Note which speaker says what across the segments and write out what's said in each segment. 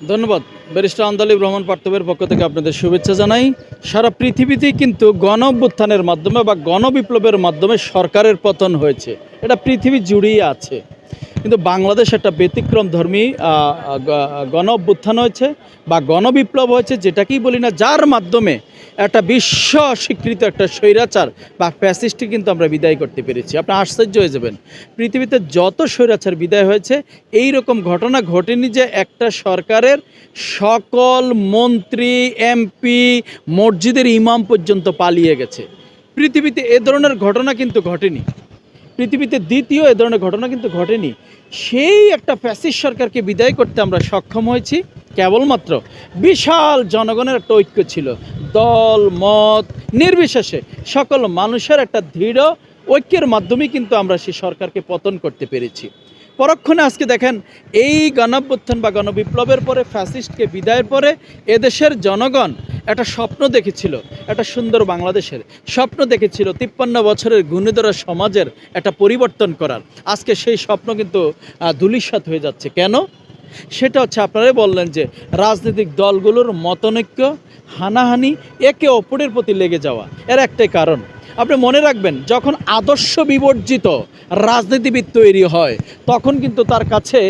Speaker 1: ধন্যবাদ। ব্যারিস্টার আন্দালি ভ্রমণ পার্থবের পক্ষ থেকে আপনাদের শুভেচ্ছা জানাই। সারা পৃথিবীতেই কিন্তু গণ মাধ্যমে বা গণবিপ্লবের মাধ্যমে সরকারের পতন হয়েছে। এটা পৃথিবী জুড়েই আছে। কিন্তু বাংলাদেশ একটা ব্যতিক্রম ধর্মী গণ অভ্যুত্থান হয়েছে বা গণবিপ্লব হয়েছে যেটাকেই বলি না, যার মাধ্যমে একটা বিশ্ব স্বীকৃত একটা স্বৈরাচার বা ফ্যাসিস্টকে কিন্তু আমরা বিদায় করতে পেরেছি। আপনি আশ্চর্য হয়ে যাবেন। পৃথিবীতে যত স্বৈরাচার বিদায় হয়েছে এই রকম ঘটনা ঘটেনি যে একটা সরকারের সকল মন্ত্রী, এমপি, মসজিদের ইমাম পর্যন্ত পালিয়ে গেছে। পৃথিবীতে এ ধরনের ঘটনা কিন্তু ঘটেনি। পৃথিবীতে দ্বিতীয় এ ধরনের ঘটনা কিন্তু ঘটেনি। সেই একটা ফ্যাসিস্ট সরকারকে বিদায় করতে আমরা সক্ষম হয়েছি। কেবলমাত্র বিশাল জনগণের একটা ঐক্য ছিল। দল, মত, নির্বিশেষে সকল মানুষের একটা দৃঢ় ঐক্যের মাধ্যমে কিন্তু আমরা সেই সরকারকে পতন করতে পেরেছি। পরক্ষণে আজকে দেখেন এই গণঅভ্যুত্থান বা গণবিপ্লবের পরে ফ্যাসিস্টকে বিদায়ের পরে এদেশের জনগণ একটা স্বপ্ন দেখেছিল একটা সুন্দর বাংলাদেশের স্বপ্ন দেখেছিল তিপ্পান্ন বছরের গুণীধর সমাজের একটা পরিবর্তন করার। আজকে সেই স্বপ্ন কিন্তু আহ, হয়ে যাচ্ছে। কেন? সেটা হচ্ছে আপনারাই বললেন যে রাজনৈতিক দলগুলোর মতনৈক্য হানাহানি একে অপরের প্রতি লেগে যাওয়া। এর একটাই কারণ আপনি মনে রাখবেন, যখন আদর্শ বিবর্জিত রাজনীতিবিদ তৈরি হয়, তখন কিন্তু তার কাছে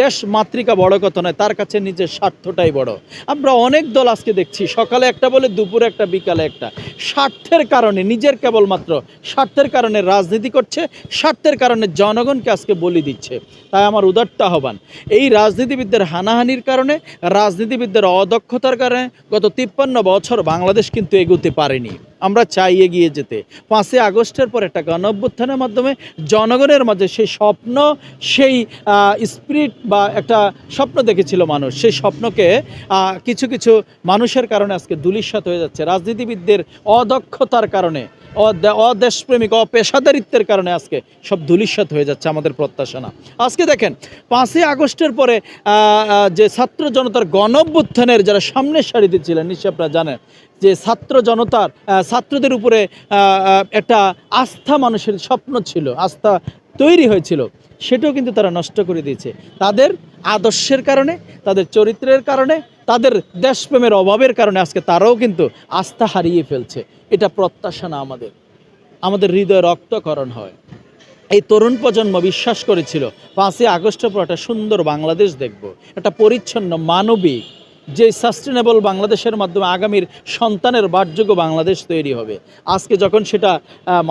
Speaker 1: দেশ মাতৃকা বড় কথা নয়, তার কাছে নিজের স্বার্থটাই বড়। আমরা অনেক দল আজকে দেখছি, সকালে একটা বলে, দুপুরে একটা, বিকালে একটা। স্বার্থের কারণে, নিজের কেবলমাত্র স্বার্থের কারণে রাজনীতি করছে, স্বার্থের কারণে জনগণকে আজকে বলি দিচ্ছে। তাই আমার উদার্ত আহ্বান, এই রাজনীতিবিদদের হানাহানির কারণে, রাজনীতিবিদদের অদক্ষতার কারণে গত তিপ্পান্ন বছর বাংলাদেশ কিন্তু এগোতে পারেনি। আমরা চাই এগিয়ে যেতে। পাঁচই আগস্টের পর একটা গণ অভ্যুত্থানের মাধ্যমে জনগণের মাঝে সেই স্বপ্ন, সেই স্পিরিট বা একটা স্বপ্ন দেখেছিল মানুষ। সেই স্বপ্নকে কিছু কিছু মানুষের কারণে আজকে দুলিশ্বাত হয়ে যাচ্ছে। রাজনীতিবিদদের অদক্ষতার কারণে। অদেশপ্রেমিক, অপেশাদারিত্বের কারণে আজকে সব ধুলিস্বাত হয়ে যাচ্ছে আমাদের প্রত্যাশা না। আজকে দেখেন, পাঁচই আগস্টের পরে যে ছাত্র জনতার গণঅভ্যুত্থানের যারা সামনের সারিতে ছিলেন নিশ্চয় আপনারা জানেন, যে ছাত্র জনতার ছাত্রদের উপরে একটা আস্থা মানুষের স্বপ্ন ছিল, আস্থা তৈরি হয়েছিল, সেটাও কিন্তু তারা নষ্ট করে দিয়েছে। তাদের আদর্শের কারণে, তাদের চরিত্রের কারণে তাদের দেশপ্রেমের অভাবের কারণে আজকে তারাও কিন্তু আস্থা হারিয়ে ফেলছে। এটা প্রত্যাশা না আমাদের। আমাদের হৃদয় রক্তকরণ হয়। এই তরুণ প্রজন্ম বিশ্বাস করেছিল, পাঁচই আগস্টের পর একটা সুন্দর বাংলাদেশ দেখব। একটা পরিচ্ছন্ন, মানবিক যে সাস্টেনেবল বাংলাদেশের মাধ্যমে আগামীর সন্তানের বাসযোগ্য বাংলাদেশ তৈরি হবে। আজকে যখন সেটা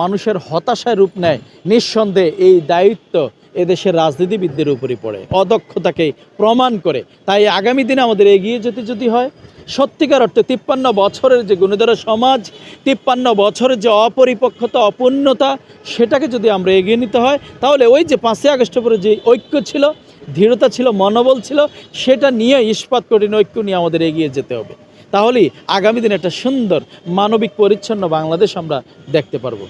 Speaker 1: মানুষের হতাশায় রূপ নেয়, নিঃসন্দেহে এই দায়িত্ব এদেশের রাজনীতিবিদদের উপরই পড়ে, অদক্ষতাকে প্রমাণ করে। তাই আগামী দিনে আমাদের এগিয়ে যেতে যদি হয়, সত্যিকার অর্থে তিপ্পান্ন বছরের যে গুণধর সমাজ, তিপ্পান্ন বছরের যে অপরিপক্কতা, অপূর্ণতা, সেটাকে যদি আমরা এগিয়ে নিতে হয়, তাহলে ওই যে পাঁচই আগস্ট পরে যে ঐক্য ছিল দৃঢ়তা ছিল, মনোবল ছিল, সেটা নিয়ে ইস্পাত কঠিন ঐক্য নিয়ে আমাদের এগিয়ে যেতে হবে। তাহলেই আগামী দিনে একটা সুন্দর, মানবিক, পরিচ্ছন্ন বাংলাদেশ আমরা দেখতে পারব।